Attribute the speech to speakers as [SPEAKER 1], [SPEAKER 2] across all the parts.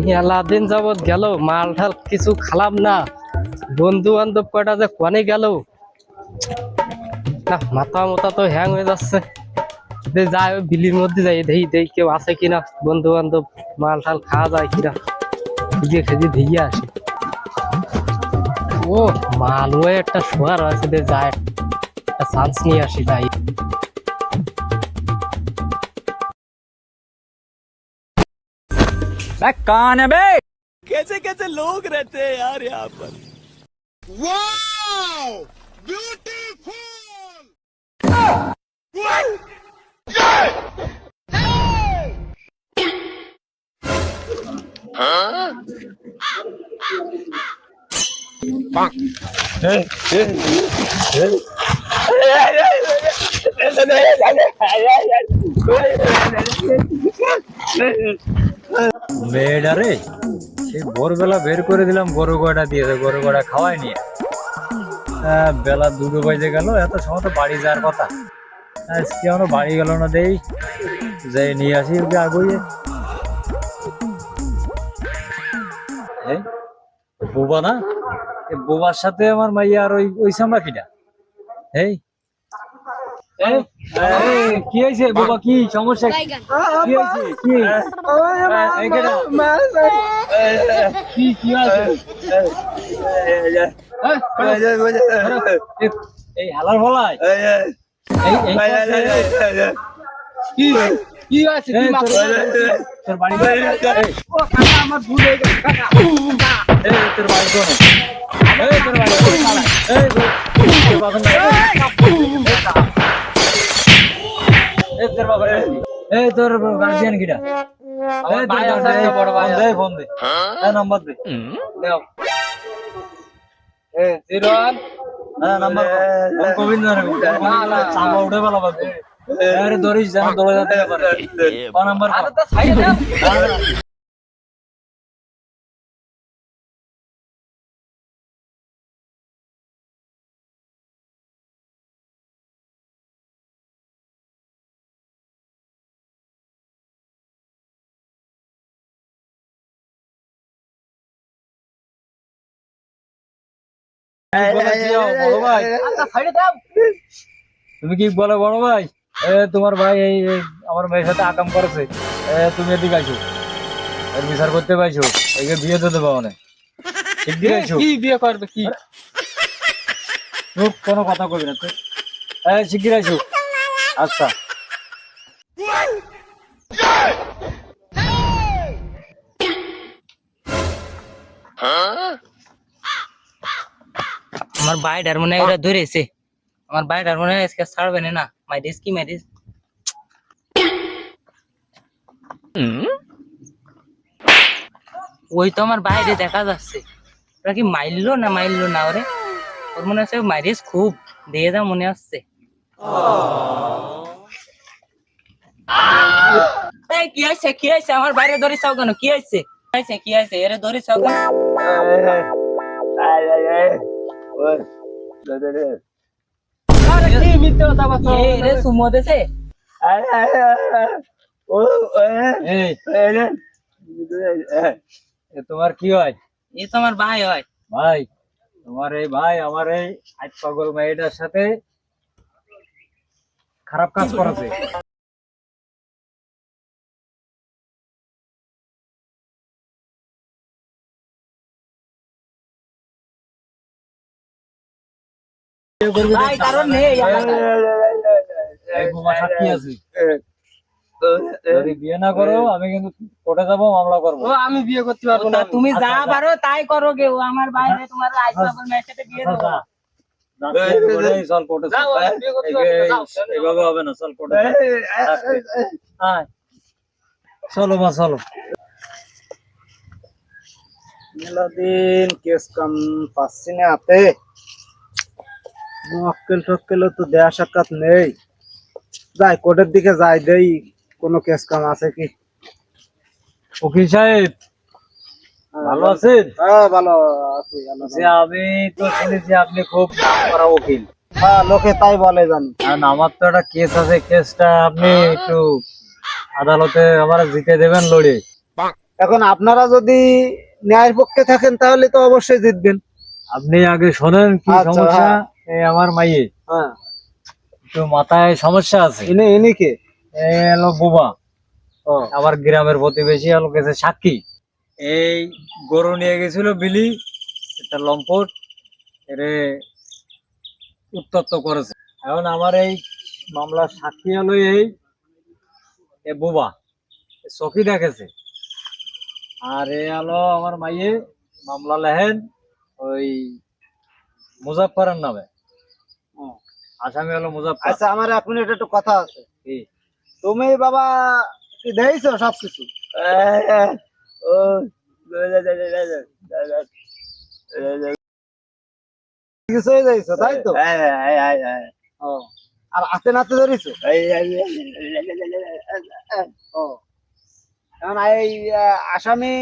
[SPEAKER 1] মেলা দিন যাবত গেল, মাল ঠাল কিছু খালাম না। বন্ধু বান্ধব কয়টা যে কনে গেল? মাথা মাথা তো হ্যাং হয়ে যাচ্ছে। যে ওই বিলির মধ্যে যাই, দেখি দেখি কেউ আছে কিনা বন্ধু বান্ধব মাল ঠাল খাওয়া যায় কিনা। খুঁজে খুঁজে দিয়ে আসি। ও মালওয়ে একটা শোয়ার আছে দে যায়, একটা চান্স নিয়ে আসি, যাই।
[SPEAKER 2] कौन है बे
[SPEAKER 3] कैसे कैसे लोग रहते हैं यार यहाँ पर
[SPEAKER 2] মেয়েটারে? সেই ভোরবেলা বের করে দিলাম গরু গড়া দিয়েছে গরু গড়া খাওয়াই নিয়ে। আহ, বেলা দুটো বাজে গেল এত সময় তো বাড়ি যাওয়ার কথা। আজকে আমরা বাড়ি গেল না দেই। যাই নিয়ে আসি ওকে আগুয়ে। বোবা না? বোবার সাথে আমার মাইয়া আর ওই ওই সামরা কিনা? এই, কি হয়েছে বোবা কি সমস্যা কি? হয়েছে কি কি কি এই হালার ফলাই এই এই পাশে-
[SPEAKER 1] কি কি আছে কি
[SPEAKER 2] তোর- তোর বাড়ি
[SPEAKER 1] আমার ভুল হয়ে গেছে
[SPEAKER 2] তোর বাড়ি কোথায়? এই, তোর বাড়ি কোথায়? এই, এই, তোর বাবার নাম কি? এই, তোর গার্জিয়ান কিটা? এই, তোর
[SPEAKER 1] ভাই আছে,
[SPEAKER 2] guardian,
[SPEAKER 1] একটা বড় ভাই
[SPEAKER 2] দে, ফোন দে। এই, নাম্বার দে।
[SPEAKER 1] দেও। A zero one.
[SPEAKER 2] হ্যাঁ, নাম্বার। ফোন করবি না
[SPEAKER 1] না, না।
[SPEAKER 2] উঠে ভালো আরে পারে। নাম্বার তুমি কি বলে বড় ভাই? তোমার ভাই এই আমার মেয়ের সাথে আকাম করেছে। তুমি এদিকে আইছো। এর বিচার করতে পাইছো। একে বিয়ে দিতে পাবো না।
[SPEAKER 1] কি বিয়ে করবে কি?
[SPEAKER 2] চুপ কোনো কথা কবি না। তুই হ্যাঁ শিগগির আছো আচ্ছা।
[SPEAKER 1] বাইডার মনে হয় ওরা ধরেছে। আমার বাইডার মনে হয় আজকে ছাড়বে না মাইরিস কি মাইরিস? ওই তো আমার বাইরে দেখা যাচ্ছে। ওরা কি মাইললো না মাইললো না ওরে? ওর মনে হচ্ছে মাইরিস খুব দিয়ে যা মনে হচ্ছে এই কি হয়েছে কি হয়েছে? আমার বাইরে ধরে চাও কেন? কি হয়েছে? কি হয়েছে কি হয়েছে? এরে ধরে চাও কেন? আরে কি মিথ্যে কথা বলছো রে সুমো দেছে
[SPEAKER 2] এই এ তোমার কি হয়?
[SPEAKER 1] এই তো আমার ভাই হয়।
[SPEAKER 2] ভাই তোমার এই ভাই আমার এই আজ পাগল মেয়েটার সাথে খারাপ কাজ করেছে যদি বিয়ে না করো আমি কিন্তু কোর্টে যাব মামলা করব।
[SPEAKER 1] আমি বিয়ে করতে পারব না। তুমি যা পারো তাই করো গে। ও আমার বাইরে তোমার আইস মেয়ের সাথে বিয়ে দেবো
[SPEAKER 2] এইভাবে হবে না চল কোর্টে চল। আয়। চলো মা চলো।
[SPEAKER 4] দিন কেস কাম পাচ্ছি না হাতে। মক্কেল টক্কেলও তো দেয়া সাক্ষাৎ নেই। যাই কোর্টের দিকে যাই দেই কোনো কেস কাম আছে কি?
[SPEAKER 2] উকিল সাহেব ভালো আছেন?
[SPEAKER 4] হ্যাঁ ভালো আছি।
[SPEAKER 2] যে আমি তো শুনেছি আপনি খুব করা উকিল।
[SPEAKER 4] হ্যাঁ লোকে তাই বলে জানি।
[SPEAKER 2] কারণ আমার তো একটা কেস আছে কেসটা আপনি একটু আদালতে আমার জিতে দেবেন লড়ে।
[SPEAKER 4] এখন আপনারা যদি ন্যায়ের পক্ষে থাকেন তাহলে তো অবশ্যই জিতবেন।
[SPEAKER 2] আপনি আগে শোনেন কি
[SPEAKER 4] আচ্ছা,
[SPEAKER 2] সমস্যা।
[SPEAKER 4] হ্যাঁ।
[SPEAKER 2] আমার মাইয়ে।
[SPEAKER 4] হ্যাঁ।
[SPEAKER 2] একটু মাথায় সমস্যা আছে।
[SPEAKER 4] ইনি ইনি কে?
[SPEAKER 2] এলো বোবা।
[SPEAKER 4] ও।
[SPEAKER 2] আমার গ্রামের প্রতিবেশী হলো গেছে সাক্ষী। এই গরু নিয়ে গেছিল বিলি একটা লম্পট এরে উত্তপ্ত করেছে। এখন আমার এই মামলার সাক্ষী হলো এই এ বোবা। চকি দেখেছে। আর এ হলো আমার মাইয়ে মামলা লেহেন ওই মুজাফফরের নামে। আসামি হলো মুজাফফর।
[SPEAKER 4] আচ্ছা আমার এক মিনিট একটু কথা আছে। তুমি বাবা কি দেখছ সবকিছু? কিছুই দেখছ তাই তো? আর হাতে নাতে ধরেছো? ও। এখন এই আসামি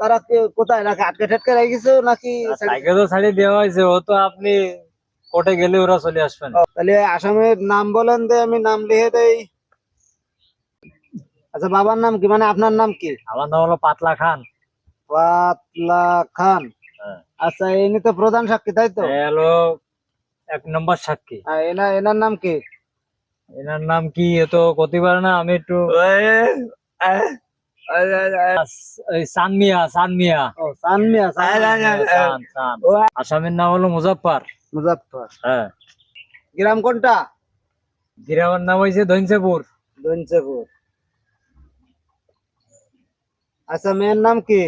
[SPEAKER 4] তারা কোথায়? নাকি আটকে ঠাটকে রেখেছো নাকি
[SPEAKER 2] সাইকেল ছাড়িয়ে দেওয়া হয়েছে ও তো আপনি কোর্টে গেলে ওরা চলে আসবেন
[SPEAKER 4] তাহলে আসামের নাম বলেন দে আমি নাম লিখে দেই। আচ্ছা বাবার নাম কি? মানে আপনার নাম কি?
[SPEAKER 2] আমার নাম হলো পাতলা খান।
[SPEAKER 4] পাতলা খান।
[SPEAKER 2] হ্যাঁ।
[SPEAKER 4] আচ্ছা ইনি তো প্রধান সাক্ষী তাই তো?
[SPEAKER 2] হলো এক নম্বর সাক্ষী।
[SPEAKER 4] এনা এনার নাম কি?
[SPEAKER 2] এনার নাম কি? এ তো করতে পারে না আমি একটু সানমিয়া সানমিয়া।
[SPEAKER 4] ও সানমিয়া।
[SPEAKER 2] সান সান। আসামের নাম হলো মুজাফফর।
[SPEAKER 4] মুজাফফর।
[SPEAKER 2] হ্যাঁ।
[SPEAKER 4] গ্রাম কোনটা?
[SPEAKER 2] গ্রামের নাম
[SPEAKER 4] দঞ্চেপুর আচ্ছা মেয়ের নাম কি?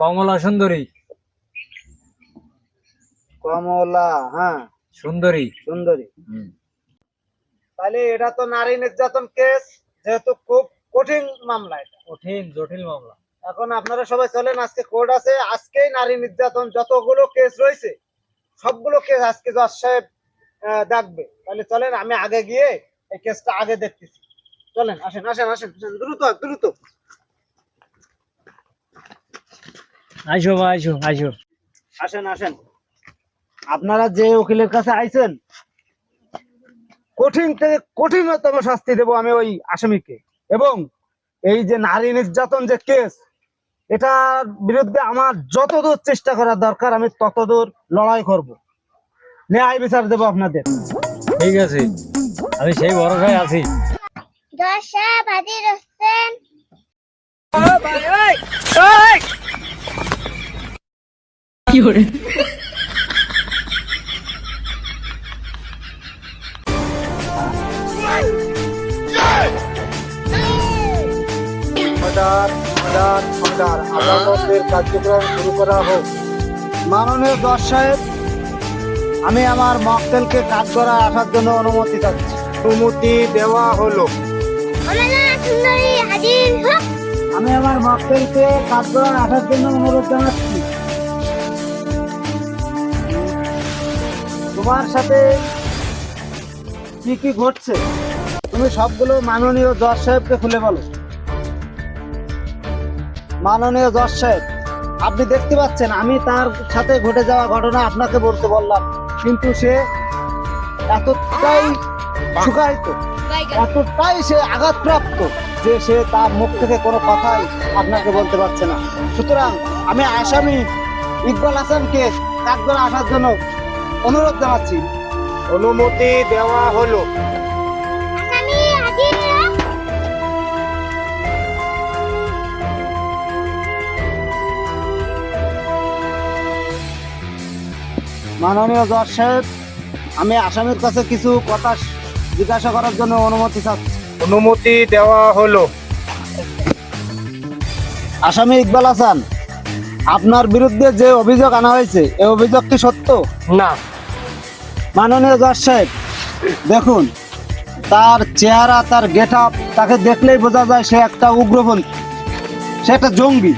[SPEAKER 2] কমলা সুন্দরী।
[SPEAKER 4] কমলা হ্যাঁ।
[SPEAKER 2] সুন্দরী।
[SPEAKER 4] সুন্দরী। তাহলে এটা তো নারী নির্যাতন কেস যেহেতু খুব কঠিন মামলা এটা।
[SPEAKER 2] কঠিন জটিল মামলা।
[SPEAKER 4] এখন আপনারা সবাই চলেন আজকে কোর্ট আছে। আজকেই নারী নির্যাতন যতগুলো কেস রয়েছে সবগুলো কেস আজকে জজ সাহেব দেখবে তাহলে চলেন আমি আগে গিয়ে এই কেসটা আগে দেখতেছি। চলেন আসেন আসেন আসেন দ্রুত দ্রুত। আসেন আসেন। আপনারা যে উকিলের কাছে আইছেন কঠিন থেকে কঠিনতম শাস্তি দেব আমি ওই আসামিকে। এবং এই যে নারী নির্যাতন যে কেস এটার বিরুদ্ধে আমার যতদূর চেষ্টা করার দরকার আমি ততদূর লড়াই করব। ন্যায় বিচার দেব আপনাদের।
[SPEAKER 2] ঠিক আছে। আমি সেই ভরসায় আছি।
[SPEAKER 5] দশা বাজির হোসেন
[SPEAKER 4] অর্ডার অর্ডার অর্ডার আদালতের কার্যক্রম শুরু করা হোক। মাননীয় জজ সাহেব আমি আমার মক্কেলকে কাজ করা আসার জন্য অনুমতি চাচ্ছি। অনুমতি দেওয়া হলো। আমি আমার মক্কেলকে কাজ করা আসার জন্য অনুরোধ জানাচ্ছি। তোমার সাথে কি কি ঘটছে? তুমি সবগুলো মাননীয় জজ সাহেবকে খুলে বলো। মাননীয় জজ সাহেব, আপনি দেখতে পাচ্ছেন, আমি তার সাথে ঘটে যাওয়া ঘটনা আপনাকে বলতে বললাম। কিন্তু সে এতটাই শুকায়িত এতটাই সে আঘাতপ্রাপ্ত যে সে তার মুখ থেকে কোনো কথাই আপনাকে বলতে পারছে না। সুতরাং আমি আসামি ইকবাল হাসানকে কাঠগড়া আসার জন্য অনুরোধ জানাচ্ছি। অনুমতি দেওয়া হলো। মাননীয় জজ সাহেব আমি আসামির কাছে কিছু কথা জিজ্ঞাসা করার জন্য অনুমতি চাচ্ছি। অনুমতি দেওয়া হলো। আসামি ইকবাল হাসান আপনার বিরুদ্ধে যে অভিযোগ আনা হয়েছে এই অভিযোগ কি সত্য?
[SPEAKER 1] না।
[SPEAKER 4] মাননীয় জজ সাহেব দেখুন তার চেহারা তার গেট আপ তাকে দেখলেই বোঝা যায় সে একটা উগ্রপন্থী। সে একটা জঙ্গি।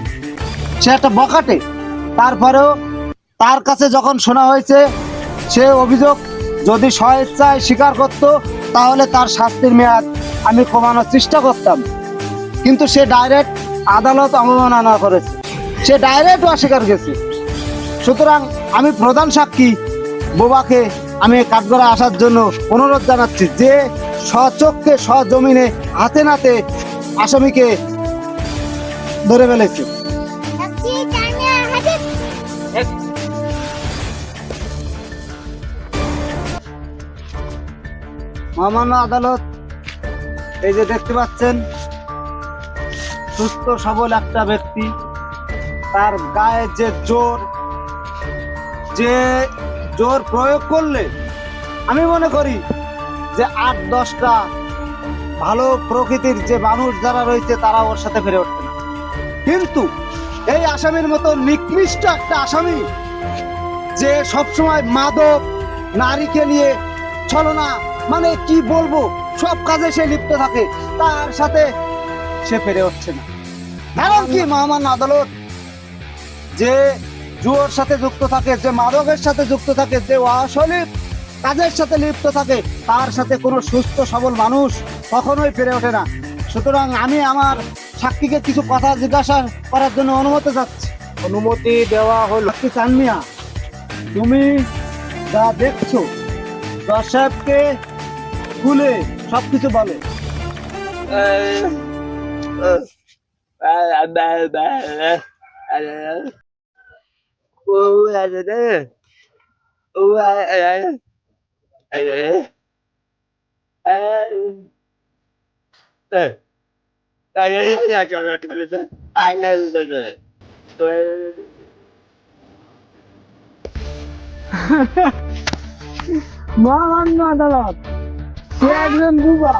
[SPEAKER 4] সে একটা বকাটে তারপরেও তার কাছে যখন শোনা হয়েছে সে অভিযোগ, যদি স্বেচ্ছায় স্বীকার করত, তাহলে তার শাস্তির মেয়াদ আমি কমানোর চেষ্টা করতাম। কিন্তু সে ডাইরেক্ট আদালত অবমাননা না করেছে। সে ডাইরেক্ট অস্বীকার গেছে সুতরাং আমি প্রধান সাক্ষী বোবাকে আমি কাঠগড়া আসার জন্য অনুরোধ জানাচ্ছি যে স্বচক্ষে, স্বজমিনে, হাতে নাতে আসামিকে ধরে ফেলেছে। মহামান্য আদালত। এই যে দেখতে পাচ্ছেন, সুস্থ, সবল একটা ব্যক্তি। তার গায়ে যে জোর যে জোর প্রয়োগ করলে আমি মনে করি যে আট, দশটা ভালো প্রকৃতির যে মানুষ যারা রয়েছে, তারা ওর সাথে ফেরে উঠবে না। কিন্তু এই আসামির মতো নিকৃষ্ট একটা আসামি যে সবসময় মাদক, নারীকে নিয়ে ছলনা মানে কি বলব সব কাজে সে লিপ্ত থাকে তার সাথে সে পেরে উঠছে না। কারণ কি মহামান্য আদালত? যে জুয়োর সাথে যুক্ত থাকে যে মাদকের সাথে যুক্ত থাকে যে অসলিপ কাজের সাথে লিপ্ত থাকে তার সাথে কোনো সুস্থ সবল মানুষ কখনোই পেরে ওঠে না। সুতরাং আমি আমার সাক্ষীকে কিছু কথা জিজ্ঞাসা করার জন্য অনুমতি চাচ্ছি। অনুমতি দেওয়া হলো। কি চানমিয়া তুমি যা দেখছ দশ সাহেবকে খুলে সবকিছু বলো।
[SPEAKER 6] মহামান্য আদালত। সে একজন বুবা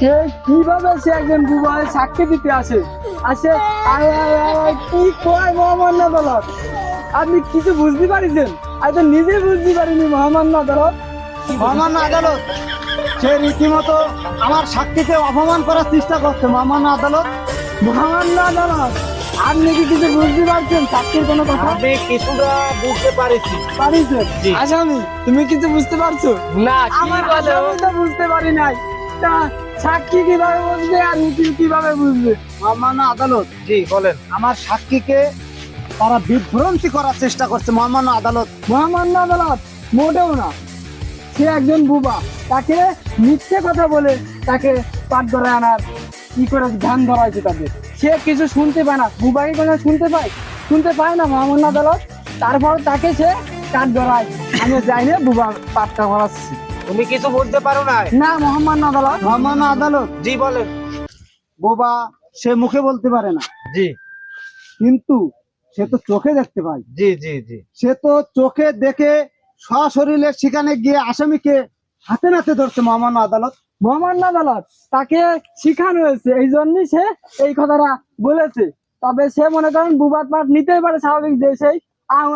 [SPEAKER 6] সে কীভাবে সে একজন বুবা সাক্ষী দিতে আসে। আসে আয় আয় আয় কি কয় মহামান্য আদালত আপনি কিছু বুঝতে পারিছেন? আমি তো নিজে বুঝতে পারিনি মহামান্য আদালত
[SPEAKER 4] মহামান্য আদালত সে রীতিমতো আমার সাক্ষীকে অপমান করার চেষ্টা করছে মহামান্য আদালত।
[SPEAKER 6] মহামান্য আদালত আপনি কি কিছু বুঝতে পারছেন সাক্ষীর কোনো কথা?
[SPEAKER 4] আমি কিছুটা বুঝতে পারিছি।
[SPEAKER 6] পারিছেন? আসামি তুমি কিছু বুঝতে পারছ?
[SPEAKER 1] না
[SPEAKER 6] আমার আসামি তো বুঝতে পারি নাই। তা সাক্ষী কীভাবে বুঝবে আর উকিল কীভাবে বুঝবে?
[SPEAKER 4] মহামান্য আদালত। জি বলেন। আমার সাক্ষীকে তারা বিভ্রান্তি করার চেষ্টা করছে মহামান্য আদালত।
[SPEAKER 6] মহামান্য আদালত? মোটেও না। সে একজন বুবা। তাকে মিথ্যে কথা বলে তাকে পাঠ ধরে আনার কি করে ধ্যান ধরা হয়েছে তাদের? সে কিছু শুনতে পায় না। বুবাকে কোনো শুনতে পায়? শুনতে পায় না মহামান্য আদালত? তারপর তাকে সে কাঠ ধরায়। আমি যাই না বুবা পাঠটা করাচ্ছি
[SPEAKER 4] তুমি কিছু বুঝতে পারো না?
[SPEAKER 6] না মহামান্য আদালত।
[SPEAKER 4] মহামান্য আদালত? জি বলে। বোবা সে মুখে বলতে পারে না।
[SPEAKER 2] জি।
[SPEAKER 4] কিন্তু সে তো চোখে দেখতে পায়।
[SPEAKER 2] জি জি জি।
[SPEAKER 4] সে তো চোখে দেখে সশরীরে সেখানে গিয়ে আসামিকে হাতে নাতে ধরছে মহামান্য আদালত।
[SPEAKER 6] মহামান্য আদালত তাকে শিখানো হয়েছে। এই জন্যই সে এই কথাটা বলেছে। তবে সে মনে করেন বুবার পাঠ নিতেই পারে স্বাভাবিক যে সেই আং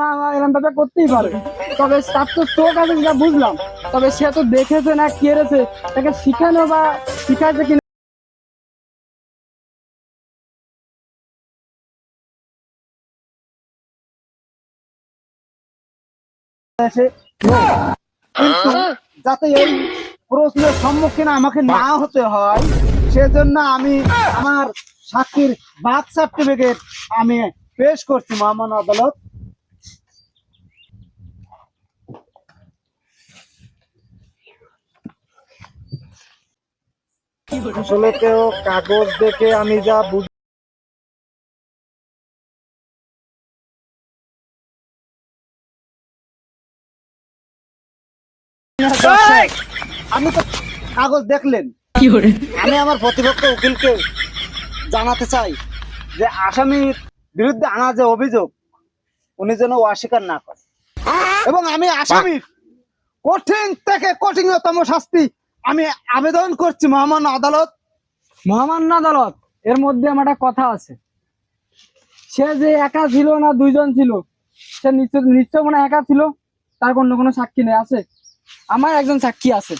[SPEAKER 6] ভাবে করতেই পারে। তবে তার তো চোখ আছে যেটা বুঝলাম। তবে সে তো দেখেছে না কেড়েছে। তাকে শিখানো বা শিখাইছে কিনা
[SPEAKER 4] যাতে এই প্রশ্নের সম্মুখীন আমাকে না হতে হয় সেজন্য আমি আমার সাক্ষীর বার্থ সার্টিফিকেট আমি পেশ করছি মহামান্য আদালত। আসলে কেউ কাগজ দেখে আমি যা আমি তো কাগজ দেখলেন। আমি আমার প্রতিপক্ষ উকিলকে জানাতে চাই যে আসামির বিরুদ্ধে আনা যে অভিযোগ উনি যেন অস্বীকার না করে। এবং আমি আসামির কঠিন থেকে কঠিনতম শাস্তি আমি আবেদন করছি মহামান্য আদালত।
[SPEAKER 6] মহামান্য আদালত এর মধ্যে আমার একটা কথা আছে। সে যে একা ছিল না দুইজন ছিল সে নিশ্চয় নিশ্চয় মনে হয় একা ছিল তার অন্য কোনো সাক্ষী নেই আছে? আমার একজন সাক্ষী আছে।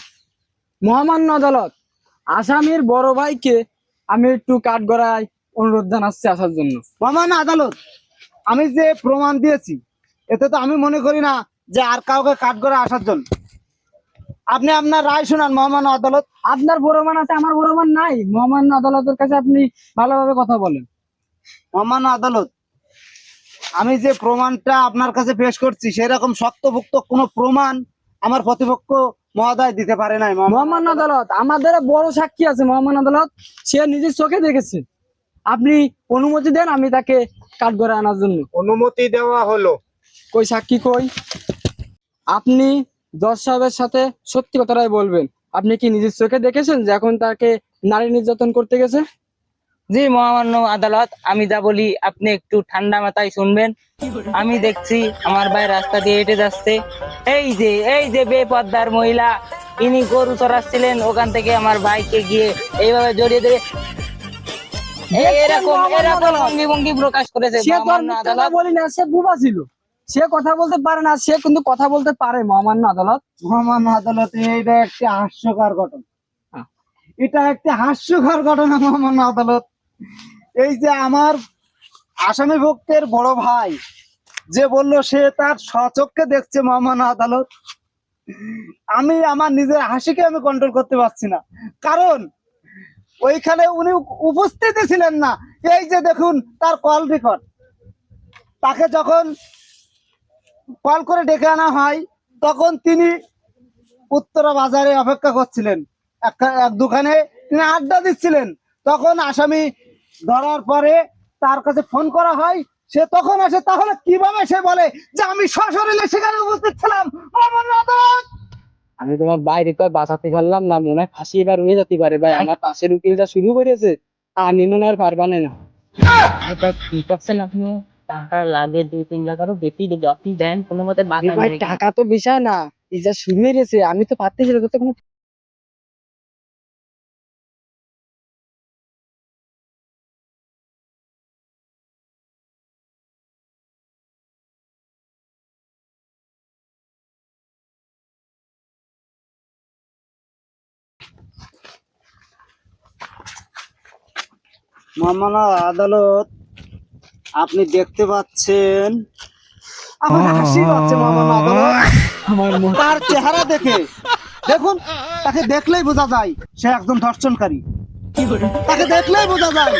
[SPEAKER 6] মহামান্য আদালত, আসামির বড় ভাইকে আমি একটু কাঠ গড়ায় অনুরোধ জানাচ্ছি আসার জন্য।
[SPEAKER 4] মহামান্য আদালত, আমি যে প্রমাণ দিয়েছি, এতে তো আমি মনে করি না যে আর কাউকে কাঠ করে আসার জন্য। আপনি আপনার রায় শোনান মহামান্য আদালত।
[SPEAKER 6] আপনার বড় মান আছে, আমার বড় মান নাই। মহামান্য আদালতের কাছে আপনি ভালোভাবে কথা বলেন।
[SPEAKER 4] মহামান্য আদালত, আমি যে প্রমাণটা আপনার কাছে পেশ করছি, সেরকম শক্তভুক্ত কোনো প্রমাণ আমার প্রতিপক্ষ মহোদয় দিতে পারে নাই মহামান্য
[SPEAKER 6] মহামান্য আদালত আমাদের বড় সাক্ষী আছে মহামান্য আদালত সে নিজের চোখে দেখেছে। আপনি অনুমতি দেন আমি তাকে কাঠ করে আনার জন্য।
[SPEAKER 4] অনুমতি দেওয়া হলো।
[SPEAKER 6] কই সাক্ষী কই? আপনি জজ সাহেবের সাথে সত্যি কথাটাই বলবেন। আপনি কি নিজের চোখে দেখেছেন যে এখন তাকে নারী নির্যাতন করতে গেছে?
[SPEAKER 7] জি মহামান্য আদালত আমি যা বলি আপনি একটু ঠান্ডা মাথায় শুনবেন। আমি দেখছি আমার ভাই রাস্তা দিয়ে হেঁটে যাচ্ছে। এই যে এই যে বেপদ্দার মহিলা ইনি গরু চড়াচ্ছিলেন ওখান থেকে আমার ভাইকে গিয়ে এইভাবে জড়িয়ে ধরে এরকম এরকম ভঙ্গি ভঙ্গি প্রকাশ করেছে
[SPEAKER 6] সে তো কথা
[SPEAKER 7] আদালত।
[SPEAKER 6] বলি না সে বুবা ছিল। সে কথা বলতে পারে না সে কিন্তু কথা বলতে পারে মহামান্য আদালত।
[SPEAKER 4] মহামান্য আদালতে এটা একটি হাস্যকর ঘটনা।
[SPEAKER 6] হ্যাঁ।
[SPEAKER 4] এটা একটি হাস্যকর ঘটনা মহামান্য আদালত। এই যে আমার আসামি ভক্তের বড় ভাই, যে বলল সে তার স্বচক্ষে দেখছে মহামান্য আদালত। আমি আমার নিজের হাসিকে আমি কন্ট্রোল করতে পারছি না। কারণ, ওইখানে উনি উপস্থিত ছিলেন না। এই যে দেখুন, তার কল রেকর্ড তাকে যখন কল করে ডেকে আনা হয়, তখন তিনি উত্তরা বাজারে অপেক্ষা করছিলেন। এক দোকানে তিনি আড্ডা দিচ্ছিলেন। তখন আসামি ধরার পরে তার কাছে ফোন করা হয় সে তখন আসে তাহলে কীভাবে সে বলে যে আমি সশরীরে সেখানে উপস্থিত ছিলাম?
[SPEAKER 6] আমি তোমার বাইরে কয় বাঁচাতে পারলাম না মনে হয় ফাঁসি এবার হয়ে যেতে পারে ভাই। আমার পাশের উকিলটা শুরু করেছে আমি মনে হয় আর পারবানে না।
[SPEAKER 7] এটা কি করছেন আপনি টাকা লাগে দুই তিন লাখ আরও বেশি আপনি দেন কোনো মতে
[SPEAKER 6] আরে। টাকা তো বিষয় না এই যা শুরু হয়েছে আমি তো পারতেছি না তো কোনো
[SPEAKER 4] মহামান্য আদালত আপনি দেখতে পাচ্ছেন আমার হাসি পাচ্ছে মহামান্য আদালত। তার চেহারা দেখে। দেখুন তাকে দেখলেই বোঝা যায় সে একদম ধর্ষণকারী। তাকে দেখলেই বোঝা যায়।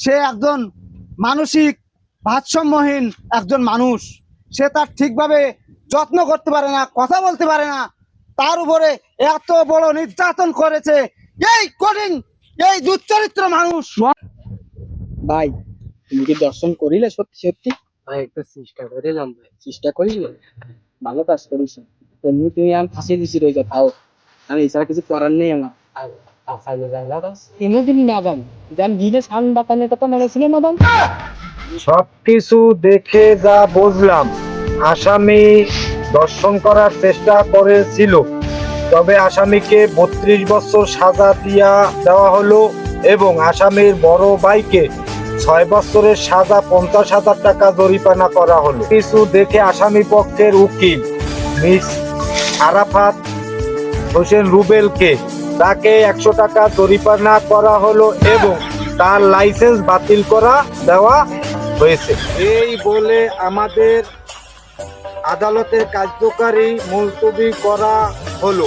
[SPEAKER 4] সে একজন মানসিক ভারসাম্যহীন একজন মানুষ। সে তার ঠিকভাবে যত্ন করতে পারে না কথা বলতে পারে না। তার উপরে এত বড় নির্যাতন করেছে। এই কঠিন এই দুশ্চরিত্র মানুষ।
[SPEAKER 6] ভাই তুমি কি দর্শন করিলে সত্যি সত্যি?
[SPEAKER 1] ভাই একটু চেষ্টা করে যান ভাই।
[SPEAKER 6] চেষ্টা করিলে ভালো কাজ করিস। তুমি তুমি আমি ফাঁসিয়ে দিছি রয়ে যাও আমি এছাড়া কিছু করার নেই আমার।
[SPEAKER 8] সবকিছু দেখে যা বুঝলাম, আসামি দর্শন করার চেষ্টা তবে আসামিকে বত্রিশ সাজা দিয়া দেওয়া হলো এবং আসামির বড় ভাইকে ছয় বছরের সাজা পঞ্চাশ হাজার টাকা জরিমানা করা হলো। কিছু দেখে আসামি পক্ষের উকিল মিস আরাফাত হোসেন রুবেলকে তাকে একশো টাকা জরিমানা করা হলো এবং তার লাইসেন্স বাতিল করা দেওয়া হয়েছে। এই বলে আমাদের আদালতের কার্যকারী মুলতবি করা হলো।